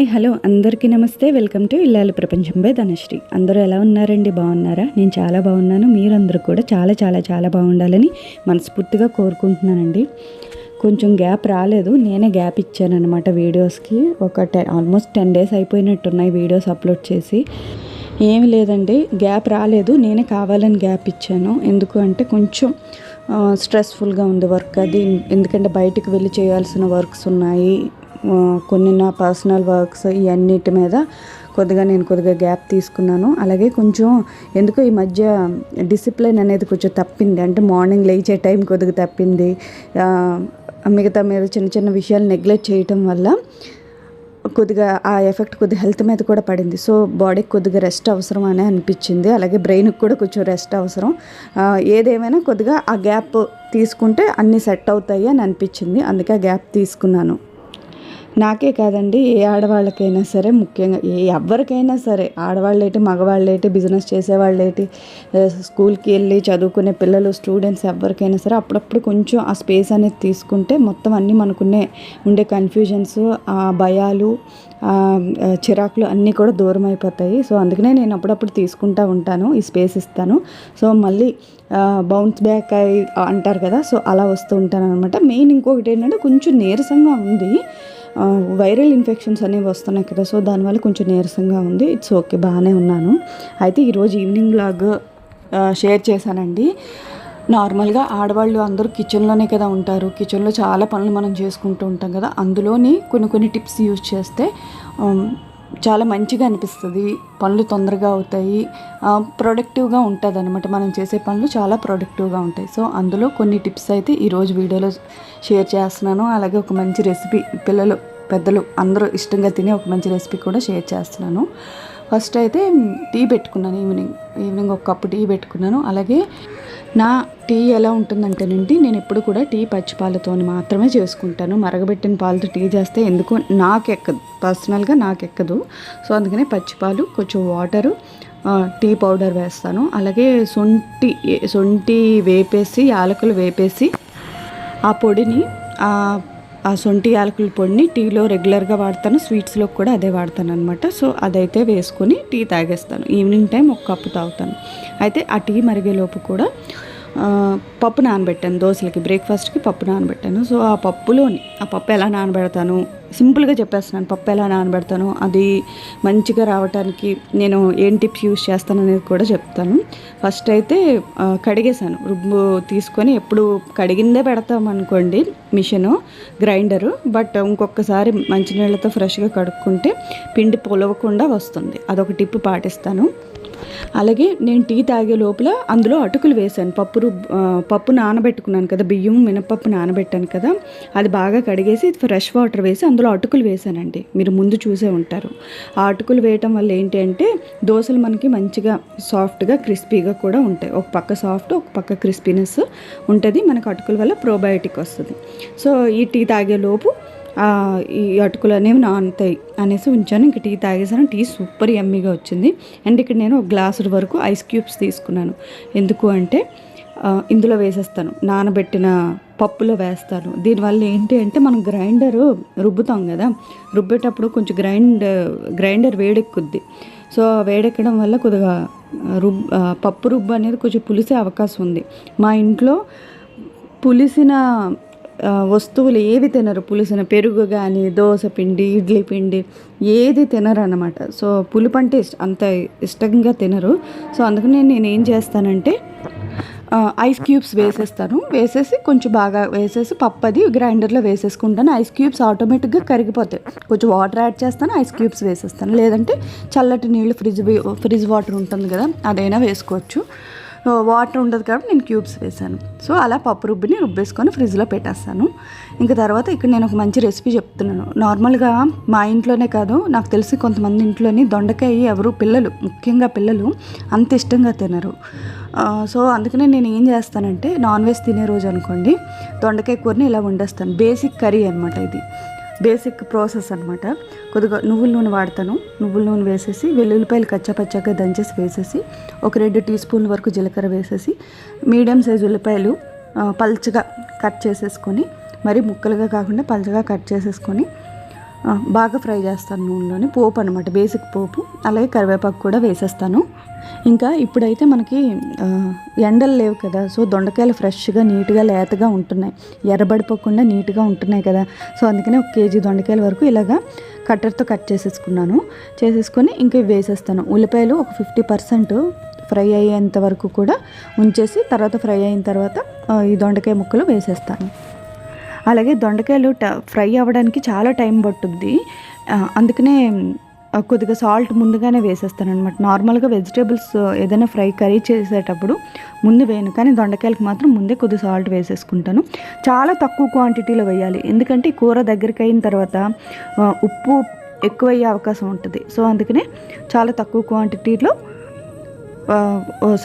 Hi hello అందరికీ నమస్తే. Welcome to ఇల్లాలి ప్రపంచం బై ధనశ్రీ. అందరూ ఎలా ఉన్నారండి? బాగున్నారా? నేను చాలా బాగున్నాను. మీరందరూ కూడా చాలా చాలా చాలా బాగుండాలని మనస్ఫూర్తిగా కోరుకుంటున్నానండి. కొంచెం గ్యాప్ రాలేదు. నేనే గ్యాప్ ఇచ్చాను అనమాట వీడియోస్కి. ఒక టెన్ ఆల్మోస్ట్ టెన్ డేస్ అయిపోయినట్టున్నాయి వీడియోస్ అప్లోడ్ చేసి. ఏమి లేదండి. గ్యాప్ రాలేదు. నేనే కావాలని గ్యాప్ ఇచ్చాను. ఎందుకు అంటే కొంచెం స్ట్రెస్ఫుల్గా ఉంది వర్క్ అది. ఎందుకంటే బయటకు వెళ్ళి చేయాల్సిన వర్క్స్ ఉన్నాయి. కొన్ని నా పర్సనల్ వర్క్స్ ఇవన్నిటి మీద కొద్దిగా నేను కొద్దిగా గ్యాప్ తీసుకున్నాను. అలాగే కొంచెం ఎందుకో ఈ మధ్య డిసిప్లిన్ అనేది కొంచెం తప్పింది. అంటే మార్నింగ్ లేచే టైం కొద్దిగా తప్పింది. మిగతా మీద చిన్న చిన్న విషయాలు నెగ్లెక్ట్ చేయటం వల్ల కొద్దిగా ఆ ఎఫెక్ట్ కొద్దిగా హెల్త్ మీద కూడా పడింది. సో బాడీకి కొద్దిగా రెస్ట్ అవసరం అని అనిపించింది. అలాగే బ్రెయిన్కి కూడా కొంచెం రెస్ట్ అవసరం. ఏదేమైనా కొద్దిగా ఆ గ్యాప్ తీసుకుంటే అన్నీ సెట్ అవుతాయి అని అనిపించింది. అందుకే ఆ గ్యాప్ తీసుకున్నాను. నాకే కాదండి ఏ ఆడవాళ్ళకైనా సరే ముఖ్యంగా ఏ ఎవరికైనా సరే ఆడవాళ్ళేటి మగవాళ్ళేటి బిజినెస్ చేసేవాళ్ళేటి స్కూల్కి వెళ్ళి చదువుకునే పిల్లలు స్టూడెంట్స్ ఎవరికైనా సరే అప్పుడప్పుడు కొంచెం ఆ స్పేస్ అనేది తీసుకుంటే మొత్తం అన్నీ మనకున్నే ఉండే కన్ఫ్యూజన్స్ ఆ భయాలు చిరాకులు అన్నీ కూడా దూరం అయిపోతాయి. సో అందుకనే నేను అప్పుడప్పుడు తీసుకుంటా ఉంటాను ఈ స్పేస్ ఇస్తాను. సో మళ్ళీ బౌన్స్ బ్యాక్ అయి అంటారు కదా సో అలా వస్తూ ఉంటాను అనమాట మెయిన్ ఇంకొకటి ఏంటంటే కొంచెం నీరసంగా ఉంది. వైరల్ ఇన్ఫెక్షన్స్ అనేవి వస్తున్నాయి కదా సో దానివల్ల కొంచెం నీరసంగా ఉంది. ఇట్స్ ఓకే బాగానే ఉన్నాను. అయితే ఈరోజు ఈవినింగ్ లాగ్ షేర్ చేశానండి. నార్మల్గా ఆడవాళ్ళు అందరూ కిచెన్లోనే కదా ఉంటారు. కిచెన్లో చాలా పనులు మనం చేసుకుంటూ ఉంటాం కదా అందులోని కొన్ని కొన్ని టిప్స్ యూజ్ చేస్తే చాలా మంచిగా అనిపిస్తుంది. పనులు తొందరగా అవుతాయి. ప్రొడక్టివ్గా ఉంటుంది అనమాట మనం చేసే పనులు చాలా ప్రొడక్టివ్గా ఉంటాయి. సో అందులో కొన్ని టిప్స్ అయితే ఈరోజు వీడియోలో షేర్ చేస్తున్నాను. అలాగే ఒక మంచి రెసిపీ పిల్లలు పెద్దలు అందరూ ఇష్టంగా తినే ఒక మంచి రెసిపీ కూడా షేర్ చేస్తున్నాను. ఫస్ట్ అయితే టీ పెట్టుకున్నాను ఈవినింగ్ ఈవినింగ్ ఒక కప్పు టీ పెట్టుకున్నాను. అలాగే నా టీ ఎలా ఉంటుందంటేనండి నేను ఎప్పుడు కూడా టీ పచ్చిపాలతో మాత్రమే చేసుకుంటాను. మరగబెట్టిన పాలతో టీ చేస్తే ఎందుకు నాకు ఎక్కదు పర్సనల్గా నాకు ఎక్కదు సో అందుకనే పచ్చిపాలు కొంచెం వాటరు టీ పౌడర్ వేస్తాను. అలాగే సొంటి సొంటి వేపేసి యాలకులు వేపేసి ఆ పొడిని ఆ సొంటి యాలకుల పొడిని టీలో రెగ్యులర్గా వాడతాను స్వీట్స్లో కూడా అదే వాడతాను అనమాట సో అదైతే వేసుకొని టీ తాగేస్తాను. ఈవినింగ్ టైం ఒక కప్పు తాగుతాను. అయితే ఆ టీ మరిగేలోపు కూడా పప్పు నానబెట్టాను. దోశలకి బ్రేక్ఫాస్ట్కి పప్పు నానబెట్టాను. సో ఆ పప్పులోని ఆ పప్పు ఎలా నానబెడతాను సింపుల్గా చెప్పేస్తున్నాను. పప్పు ఎలా నానబెడతాను అది మంచిగా రావడానికి నేను ఏం టిప్స్ యూస్ చేస్తాను అనేది కూడా చెప్తాను. ఫస్ట్ అయితే కడిగేశాను. కడిగేసాను రుబ్బు తీసుకొని ఎప్పుడు కడిగిందే పెడతామనుకోండి మిషను గ్రైండరు. బట్ ఇంకొకసారి మంచినీళ్ళతో ఫ్రెష్గా కడుక్కుంటే పిండి పొలవకుండా వస్తుంది. అదొక టిప్ పాటిస్తాను. అలాగే నేను టీ తాగే లోపల అందులో అటుకులు వేసాను పప్పు పప్పు నానబెట్టుకున్నాను కదా బియ్యం మినపప్పు నానబెట్టాను కదా అది బాగా కడిగేసి ఫ్రెష్ వాటర్ వేసి అందులో అటుకులు వేశానండి. మీరు ముందు చూసే ఉంటారు. ఆ అటుకులు వేయటం వల్ల ఏంటి అంటే దోశలు మనకి మంచిగా సాఫ్ట్గా క్రిస్పీగా కూడా ఉంటాయి. ఒక పక్క సాఫ్ట్ ఒక పక్క క్రిస్పీనెస్ ఉంటుంది. మనకు అటుకుల వల్ల ప్రోబయోటిక్ వస్తుంది. సో ఈ టీ తాగే లోపు ఈ అటుకులు అనేవి నానుతాయి అనేసి ఉంచాను. ఇంక టీ తాగేసాను టీ సూపర్ ఎమ్మీగా వచ్చింది. అండ్ ఇక్కడ నేను ఒక గ్లాసు వరకు ఐస్ క్యూబ్స్ తీసుకున్నాను. ఎందుకు అంటే ఇందులో వేసేస్తాను. నానబెట్టిన పప్పులో వేస్తాను. దీనివల్ల ఏంటి అంటే మనం గ్రైండర్ రుబ్బుతాం కదా రుబ్బేటప్పుడు కొంచెం గ్రైండ్ గ్రైండర్ వేడెక్కుద్ది. సో ఆ వేడెక్కడం వల్ల కొద్దిగా రుబ్ పప్పు రుబ్బు అనేది కొంచెం పులిసే అవకాశం ఉంది. మా ఇంట్లో పులిసిన వస్తువులు ఏవి తినరు. పులుసున పెరుగు కానీ దోశ పిండి ఇడ్లీ పిండి ఏది తినరు అనమాట సో పులుపు అంటే ఇష్ట అంత ఇష్టంగా తినరు. సో అందుకనే నేను ఏం చేస్తానంటే ఐస్ క్యూబ్స్ వేసేస్తాను. వేసేసి కొంచెం బాగా వేసేసి పప్పు అది గ్రైండర్లో వేసేసుకుంటాను. ఐస్ క్యూబ్స్ ఆటోమేటిక్గా కరిగిపోతాయి. కొంచెం వాటర్ యాడ్ చేస్తాను ఐస్ క్యూబ్స్ వేసేస్తాను. లేదంటే చల్లటి నీళ్ళు ఫ్రిడ్జ్ ఫ్రిడ్జ్ వాటర్ ఉంటుంది కదా అదైనా వేసుకోవచ్చు. వాటర్ ఉండదు కాబట్టి నేను క్యూబ్స్ వేసాను సో అలా పప్పు రుబ్బిని రుబ్బేసుకొని ఫ్రిడ్జ్లో పెట్టేస్తాను. ఇంకా తర్వాత ఇక్కడ నేను ఒక మంచి రెసిపీ చెప్తున్నాను. నార్మల్గా మా ఇంట్లోనే కాదు నాకు తెలిసి కొంతమంది ఇంట్లోని దొండకాయ ఎవరు పిల్లలు ముఖ్యంగా పిల్లలు అంత ఇష్టంగా తినరు. సో అందుకనే నేను ఏం చేస్తానంటే నాన్ వెజ్ తినే రోజు అనుకోండి దొండకాయ కూరని ఇలా వండేస్తాను. బేసిక్ కర్రీ అనమాట ఇది. బేసిక్ ప్రాసెస్ అనమాట కొద్దిగా నువ్వుల నూనె వాడతాను. నువ్వుల నూనె వేసేసి వెల్లుల్లిపాయలు కచ్చపచ్చగా దంచేసి వేసేసి ఒక రెండు టీ స్పూన్ల వరకు జీలకర్ర వేసేసి మీడియం సైజు ఉల్లిపాయలు పల్చగా కట్ చేసేసుకొని మరి ముక్కలుగా కాకుండా పల్చగా కట్ చేసేసుకొని బాగా ఫ్రై చేస్తాను నూనెలోని పోపు అనమాట బేసిక్ పోపు అలాగే కరివేపాకు కూడా వేసేస్తాను. ఇంకా ఇప్పుడైతే మనకి ఎండలు లేవు కదా సో దొండకాయలు ఫ్రెష్గా నీట్గా లేతగా ఉంటున్నాయి. ఎర్రబడిపోకుండా నీట్గా ఉంటున్నాయి కదా సో అందుకనే ఒక కేజీ దొండకాయల వరకు ఇలాగా కట్టర్తో కట్ చేసేసుకున్నాను. చేసేసుకొని ఇంకా వేసేస్తాను. ఉల్లిపాయలు ఒక ఫిఫ్టీ పర్సెంట్ ఫ్రై అయ్యేంత వరకు కూడా ఉంచేసి తర్వాత ఫ్రై అయిన తర్వాత ఈ దొండకాయ ముక్కలు వేసేస్తాను. అలాగే దొండకాయలు ట ఫ్రై అవ్వడానికి చాలా టైం పట్టుద్ది. అందుకనే కొద్దిగా సాల్ట్ ముందుగానే వేసేస్తాను అనమాట నార్మల్గా వెజిటేబుల్స్ ఏదైనా ఫ్రై కర్రీ చేసేటప్పుడు ముందు వేయను. కానీ దొండకాయలకు మాత్రం ముందే కొద్దిగా సాల్ట్ వేసేసుకుంటాను. చాలా తక్కువ క్వాంటిటీలో వేయాలి. ఎందుకంటే కూర దగ్గరికి అయిన తర్వాత ఉప్పు ఎక్కువ అయ్యే అవకాశం ఉంటుంది. సో అందుకనే చాలా తక్కువ క్వాంటిటీలో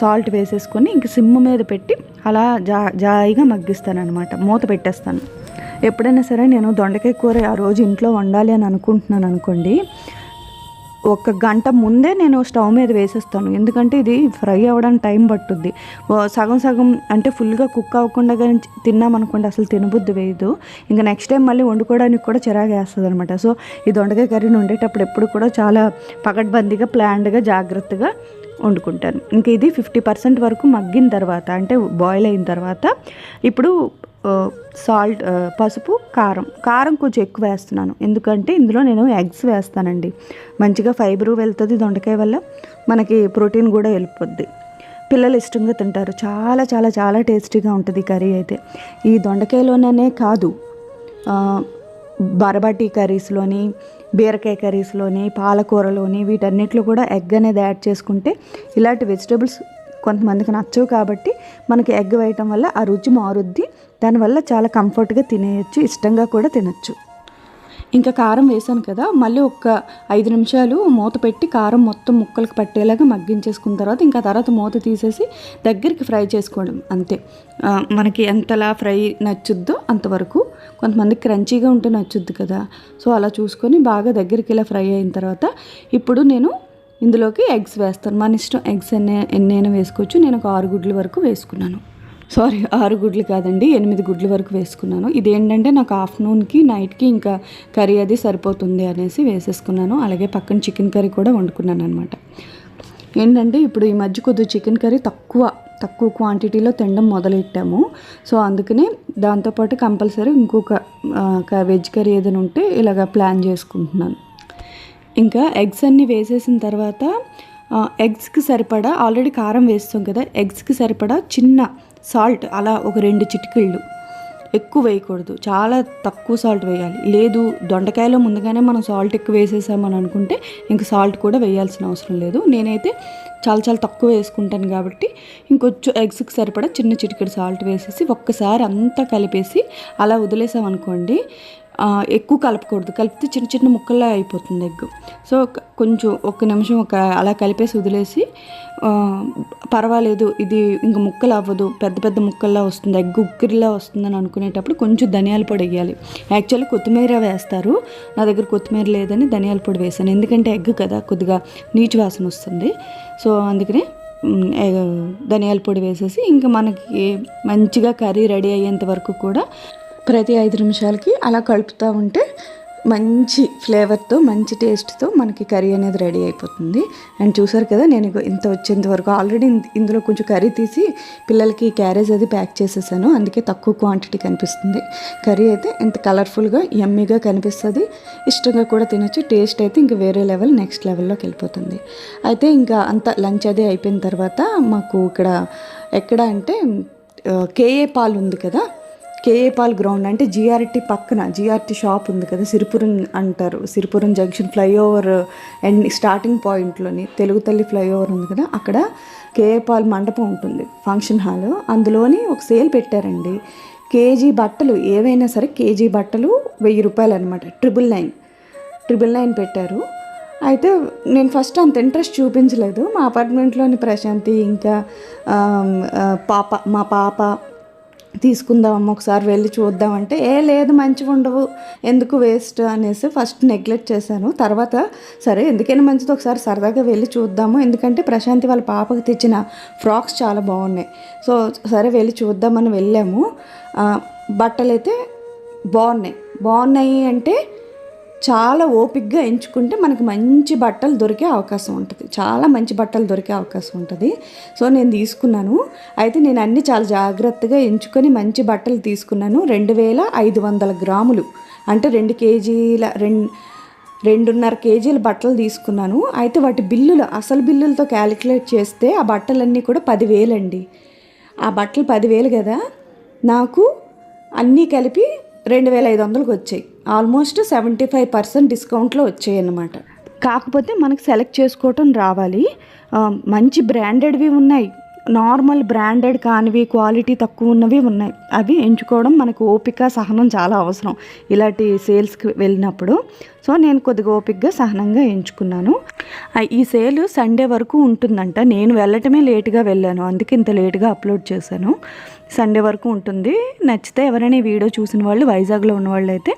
సాల్ట్ వేసేసుకొని ఇంక సిమ్ మీద పెట్టి అలా జా జాయిగా మగ్గిస్తానమాట మూత పెట్టేస్తాను. ఎప్పుడైనా సరే నేను దొండకాయ కూర ఆ రోజు ఇంట్లో వండాలి అని అనుకుంటున్నాను అనుకోండి ఒక గంట ముందే నేను స్టవ్ మీద వేసేస్తాను. ఎందుకంటే ఇది ఫ్రై అవ్వడానికి టైం పట్టుద్ది. సగం సగం అంటే ఫుల్గా కుక్ అవ్వకుండా కానీ తిన్నామనుకోండి అసలు తినబుద్ధి వేయదు. ఇంకా నెక్స్ట్ టైం మళ్ళీ వండుకోవడానికి కూడా చిరాగేస్తుంది అనమాట సో ఈ దొండకాయ కర్రీని వండేటప్పుడు ఎప్పుడు కూడా చాలా పకడ్బందీగా ప్లాన్డ్గా జాగ్రత్తగా వండుకుంటాను. ఇంకా ఇది ఫిఫ్టీ పర్సెంట్ వరకు మగ్గిన తర్వాత అంటే బాయిల్ అయిన తర్వాత ఇప్పుడు సాల్ట్ పసుపు కారం. కారం కొంచెం ఎక్కువ వేస్తున్నాను. ఎందుకంటే ఇందులో నేను ఎగ్స్ వేస్తానండి. మంచిగా ఫైబరు వెళ్తుంది దొండకాయ వల్ల. మనకి ప్రోటీన్ కూడా వెళ్ళిపోద్ది. పిల్లలు ఇష్టంగా తింటారు. చాలా చాలా చాలా టేస్టీగా ఉంటుంది కర్రీ అయితే. ఈ దొండకాయలోనే కాదు బరబటి కర్రీస్లోని బీరకాయ కర్రీస్లోని పాలకూరలోని వీటన్నిటిలో కూడా ఎగ్ అనేది యాడ్ చేసుకుంటే ఇలాంటి వెజిటేబుల్స్ కొంతమందికి నచ్చవు కాబట్టి మనకి ఎగ్ వేయటం వల్ల ఆ రుచి మారుద్ది. దానివల్ల చాలా కంఫర్ట్గా తినేయచ్చు ఇష్టంగా కూడా తినచ్చు. ఇంకా కారం వేసాను కదా మళ్ళీ ఒక ఐదు నిమిషాలు మూత పెట్టి కారం మొత్తం ముక్కలకు పట్టేలాగా మగ్గించేసుకున్న తర్వాత ఇంకా తర్వాత మూత తీసేసి దగ్గరికి ఫ్రై చేసుకోవడం అంతే. మనకి ఎంతలా ఫ్రై నచ్చుద్దో అంతవరకు. కొంతమంది క్రంచీగా ఉంటే నచ్చుద్ది కదా. సో అలా చూసుకొని బాగా దగ్గరికి ఇలా ఫ్రై అయిన తర్వాత ఇప్పుడు నేను ఇందులోకి ఎగ్స్ వేస్తాను. మన ఇష్టం ఎగ్స్ ఎన్ని ఎన్నైనా వేసుకోవచ్చు. నేను ఒక ఆరు గుడ్ల వరకు వేసుకున్నాను. సారీ ఆరు గుడ్లు కాదండి ఎనిమిది గుడ్ల వరకు వేసుకున్నాను. ఇదేంటంటే నాకు ఆఫ్టర్నూన్కి నైట్కి ఇంకా కర్రీ అది సరిపోతుంది అనేసి వేసేసుకున్నాను. అలాగే పక్కన చికెన్ కర్రీ కూడా వండుకున్నాను అనమాట ఏంటంటే ఇప్పుడు ఈ మధ్య కొద్దిగా చికెన్ కర్రీ తక్కువ తక్కువ క్వాంటిటీలో తినడం మొదలెట్టాము. సో అందుకనే దాంతోపాటు కంపల్సరీ ఇంకొక వెజ్ కర్రీ ఏదైనా ఉంటే ఇలాగ ప్లాన్ చేసుకుంటున్నాను. ఇంకా ఎగ్స్ అన్నీ వేసేసిన తర్వాత ఎగ్స్కి సరిపడా ఆల్రెడీ కారం వేస్తాం కదా ఎగ్స్కి సరిపడా చిన్న సాల్ట్ అలా ఒక రెండు చిటికిళ్ళు ఎక్కువ వేయకూడదు. చాలా తక్కువ సాల్ట్ వేయాలి. లేదు దొండకాయలో ముందుగానే మనం సాల్ట్ ఎక్కువ వేసేసామని అనుకుంటే ఇంక సాల్ట్ కూడా వేయాల్సిన అవసరం లేదు. నేనైతే చాలా చాలా తక్కువ వేసుకుంటాను కాబట్టి ఇంకొచ్చు ఎగ్స్కి సరిపడా చిన్న చిటికెడు సాల్ట్ వేసేసి ఒక్కసారి అంతా కలిపేసి అలా వదిలేసామనుకోండి ఎక్కువ కలపకూడదు. కలిపితే చిన్న చిన్న ముక్కల్లా అయిపోతుంది ఎగ్. సో కొంచెం ఒక నిమిషం ఒక అలా కలిపేసి వదిలేసి పర్వాలేదు ఇది ఇంక ముక్కలు అవ్వదు. పెద్ద పెద్ద ముక్కల్లా వస్తుంది. ఎగ్ ఉక్కిరిలా వస్తుందని అనుకునేటప్పుడు కొంచెం ధనియాల పొడి వేయాలి. యాక్చువల్లీ కొత్తిమీర వేస్తారు. నా దగ్గర కొత్తిమీర లేదని ధనియాల పొడి వేసాను. ఎందుకంటే ఎగ్ కదా కొద్దిగా నీచు వాసన వస్తుంది. సో అందుకనే ధనియాల పొడి వేసేసి ఇంకా మనకి మంచిగా కర్రీ రెడీ అయ్యేంత వరకు కూడా ప్రతి ఐదు నిమిషాలకి అలా కలుపుతూ ఉంటే మంచి ఫ్లేవర్తో మంచి టేస్ట్తో మనకి కర్రీ అనేది రెడీ అయిపోతుంది. అండ్ చూసారు కదా నేను ఇంత వచ్చేంత వరకు ఆల్రెడీ ఇందులో కొంచెం కర్రీ తీసి పిల్లలకి క్యారేజ్ అది ప్యాక్ చేసేసాను. అందుకే తక్కువ క్వాంటిటీ కనిపిస్తుంది. కర్రీ అయితే ఇంత కలర్ఫుల్గా యమ్మీగా కనిపిస్తుంది. ఇష్టంగా కూడా తినొచ్చు. టేస్ట్ అయితే ఇంకా వేరే లెవెల్ నెక్స్ట్ లెవెల్లోకి వెళ్ళిపోతుంది. అయితే ఇంకా అంత లంచ్ అది అయిపోయిన తర్వాత మాకు ఇక్కడ ఎక్కడ అంటే కేఏ పాల్ ఉంది కదా కేఏపాల్ గ్రౌండ్ అంటే జిఆర్టీ పక్కన జిఆర్టీ షాప్ ఉంది కదా సిరిపురం అంటారు. Siripuram junction flyover and starting పాయింట్లోని తెలుగు తల్లి ఫ్లైఓవర్ ఉంది కదా అక్కడ కేఏపాల్ మండపం ఉంటుంది ఫంక్షన్ హాల్. అందులోని ఒక సేల్ పెట్టారండి. కేజీ బట్టలు ఏవైనా సరే కేజీ బట్టలు వెయ్యి రూపాయలు అనమాట ట్రిపుల్ నైన్. ట్రిపుల్ నైన్ పెట్టారు. అయితే నేను ఫస్ట్ అంత ఇంట్రెస్ట్ చూపించలేదు. మా అపార్ట్మెంట్లోని ప్రశాంతి ఇంకా పాప మా పాప తీసుకుందామమ్మ ఒకసారి వెళ్ళి చూద్దామంటే ఏ లేదు మంచిగా ఉండవు ఎందుకు వేస్ట్? అనేసి ఫస్ట్ నెగ్లెక్ట్ చేశాను. తర్వాత సరే ఎందుకైనా మంచిది ఒకసారి సరదాగా వెళ్ళి చూద్దాము. ఎందుకంటే ప్రశాంతి వాళ్ళ పాపకు తెచ్చిన ఫ్రాక్స్ చాలా బాగున్నాయి. సో సరే వెళ్ళి చూద్దామని వెళ్ళాము. బట్టలు అయితే బాగున్నాయి. బాగున్నాయి అంటే చాలా ఓపిక్గా ఎంచుకుంటే మనకి మంచి బట్టలు దొరికే అవకాశం ఉంటుంది. చాలా మంచి బట్టలు దొరికే అవకాశం ఉంటుంది. సో నేను తీసుకున్నాను. అయితే నేను అన్ని చాలా జాగ్రత్తగా ఎంచుకొని మంచి బట్టలు తీసుకున్నాను. రెండు వేల ఐదు వందల గ్రాములు. అంటే రెండు కేజీల రెండు రెండున్నర కేజీల బట్టలు తీసుకున్నాను. అయితే వాటి బిల్లులు అసలు బిల్లులతో క్యాలిక్యులేట్ చేస్తే ఆ బట్టలన్నీ కూడా పదివేలండి ఆ బట్టలు పదివేలు కదా? నాకు అన్నీ కలిపి రెండు వేల ఐదు వందలకు వచ్చాయి. ఆల్మోస్ట్ సెవెంటీ ఫైవ్ పర్సెంట్ డిస్కౌంట్లో వచ్చాయి అన్నమాట కాకపోతే మనకు సెలెక్ట్ చేసుకోవటం రావాలి. మంచి బ్రాండెడ్వి ఉన్నాయి. నార్మల్ బ్రాండెడ్ కానివి క్వాలిటీ తక్కువ ఉన్నవి ఉన్నాయి. అవి ఎంచుకోవడం మనకు ఓపిక సహనం చాలా అవసరం. ఇలాంటి సేల్స్కి వెళ్ళినప్పుడు. సో నేను కొద్దిగా ఓపికగా సహనంగా ఎంచుకున్నాను. ఈ సేల్ సండే వరకు ఉంటుందంట. నేను వెళ్ళటమే లేట్గా వెళ్ళాను. అందుకే ఇంత లేట్గా అప్లోడ్ చేశాను. సండే వరకు ఉంటుంది. నచ్చితే ఎవరైనా ఈ వీడియో చూసిన వాళ్ళు వైజాగ్లో ఉన్న వాళ్ళు అయితే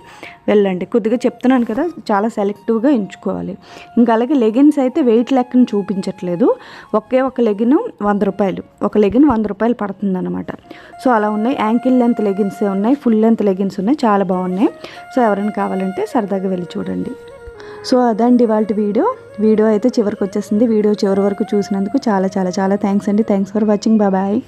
వెళ్ళండి. కొద్దిగా చెప్తున్నాను కదా చాలా సెలెక్టివ్గా ఎంచుకోవాలి. ఇంకా అలాగే లెగిన్స్ అయితే వెయిట్ లెక్కను చూపించట్లేదు. ఒకే ఒక లెగిన్ వంద రూపాయలు. ఒక లెగిన్ వంద రూపాయలు పడుతుంది అనమాట సో అలా ఉన్నాయి. యాంకిల్ లెంత్ లెగిన్స్ ఉన్నాయి. ఫుల్ లెంత్ లెగిన్స్ ఉన్నాయి. చాలా బాగున్నాయి. సో ఎవరైనా కావాలంటే సరదాగా వెళ్ళి చూడండి. సో అదండి వాళ్ళ వీడియో. వీడియో అయితే చివరికి వచ్చేసింది. వీడియో చివరి వరకు చూసినందుకు చాలా చాలా చాలా థ్యాంక్స్ అండి. Thanks for watching. బాయ్.